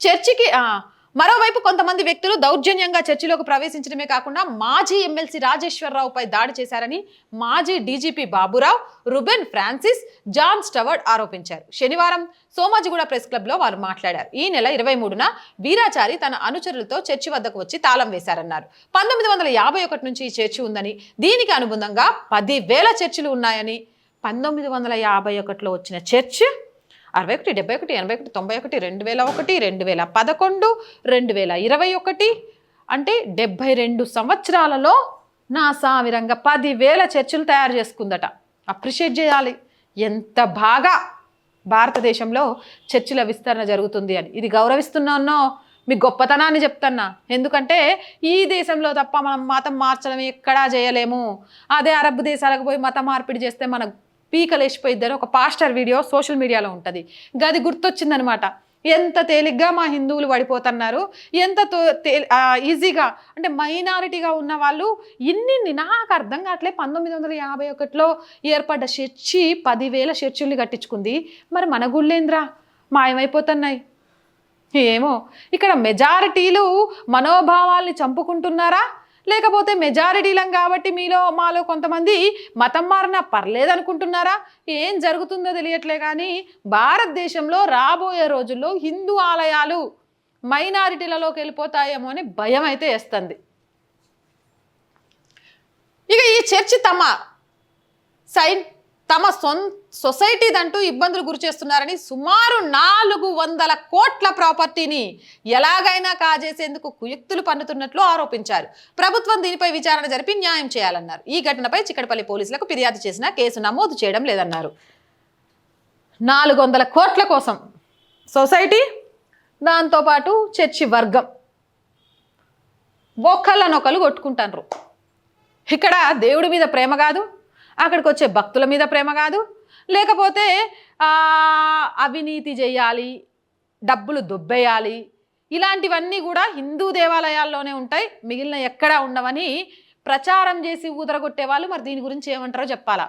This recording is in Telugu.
చర్చికి మరోవైపు కొంతమంది వ్యక్తులు దౌర్జన్యంగా చర్చిలోకి ప్రవేశించడమే కాకుండా మాజీ ఎమ్మెల్సీ రాజేశ్వరరావుపై దాడి చేశారని మాజీ DGP Baburao Ruben Francis John Stewart ఆరోపించారు. శనివారం సోమాజిగూడ ప్రెస్ క్లబ్లో వారు మాట్లాడారు. ఈ నెల ఇరవై మూడున వీరాచారి తన అనుచరులతో చర్చి వద్దకు వచ్చి తాళం వేశారన్నారు. పంతొమ్మిది వందల యాభై ఒకటి నుంచి ఈ చర్చి ఉందని దీనికి అనుబంధంగా పదివేల చర్చిలు ఉన్నాయని పంతొమ్మిది వందల యాభై ఒకటిలో వచ్చిన చర్చ్ అరవై ఒకటి డెబ్బై ఒకటి ఎనభై ఒకటి తొంభై ఒకటి రెండు వేల ఒకటి రెండు వేల పదకొండు రెండు వేల ఇరవై ఒకటి అంటే డెబ్బై రెండు సంవత్సరాలలో నా సామిరంగా పదివేల చర్చలు తయారు చేసుకుందట. అప్రిషియేట్ చేయాలి. ఎంత బాగా భారతదేశంలో చర్చిల విస్తరణ జరుగుతుంది అని. ఇది గౌరవిస్తున్నానో మీ గొప్పతనాన్ని చెప్తున్నా. ఎందుకంటే ఈ దేశంలో తప్ప మనం మతం మార్చడం ఎక్కడా చేయలేము. అదే అరబ్ దేశాలకు పోయి మత మార్పిడి చేస్తే మన పీకలేసిపోయిద్దని ఒక పాస్టర్ వీడియో సోషల్ మీడియాలో ఉంటుంది. గది గుర్తొచ్చిందనమాట. ఎంత తేలిగ్గా మా హిందువులు పడిపోతున్నారు ఎంత తో- తే- ఈజీగా అంటే మైనారిటీగా ఉన్న వాళ్ళు ఇన్ని నాకు అర్థం కావట్లే పంతొమ్మిది వందల యాభై ఒకటిలో ఏర్పడ్డ చర్చి పదివేల చర్చిల్ని కట్టించుకుంది. మరి మన గుళ్ళేంద్రా? మాయమైపోతున్నాయి. ఏమో ఇక్కడ మెజారిటీలు మనోభావాల్ని చంపుకుంటున్నారా? లేకపోతే మెజారిటీలం కాబట్టి మీలో మాలో కొంతమంది మతం మారినా పర్లేదనుకుంటున్నారా? ఏం జరుగుతుందో తెలియట్లే కానీ భారతదేశంలో రాబోయే రోజుల్లో హిందూ ఆలయాలు మైనారిటీలలోకి వెళ్ళిపోతాయేమో అని భయం అయితే వేస్తుంది. ఇక ఈ చర్చి తమ సైన్ తమ సొంత సొసైటీదంటూ ఇబ్బందులు గురి చేస్తున్నారని సుమారు నాలుగు వందల కోట్ల ప్రాపర్టీని ఎలాగైనా కాజేసేందుకు కుయుక్తులు పన్నుతున్నట్లు ఆరోపించారు. ప్రభుత్వం దీనిపై విచారణ జరిపి న్యాయం చేయాలన్నారు. ఈ ఘటనపై చిక్కడపల్లి పోలీసులకు ఫిర్యాదు చేసినా కేసు నమోదు చేయడం లేదన్నారు. నాలుగు వందల కోట్ల కోసం సొసైటీ దాంతోపాటు చర్చి వర్గం ఒకళ్ళనొకళ్ళు కొట్టుకుంటారు ఇక్కడ దేవుడి మీద ప్రేమ కాదు అక్కడికి వచ్చే భక్తుల మీద ప్రేమ కాదు. లేకపోతే అవినీతి చేయాలి డబ్బులు దొబ్బేయాలి ఇలాంటివన్నీ కూడా హిందూ దేవాలయాల్లోనే ఉంటాయి. మిగిలిన ఎక్కడా ఉండవని ప్రచారం చేసి ఊదరగొట్టే వాళ్ళు మరి దీని గురించి ఏమంటారో చెప్పాలా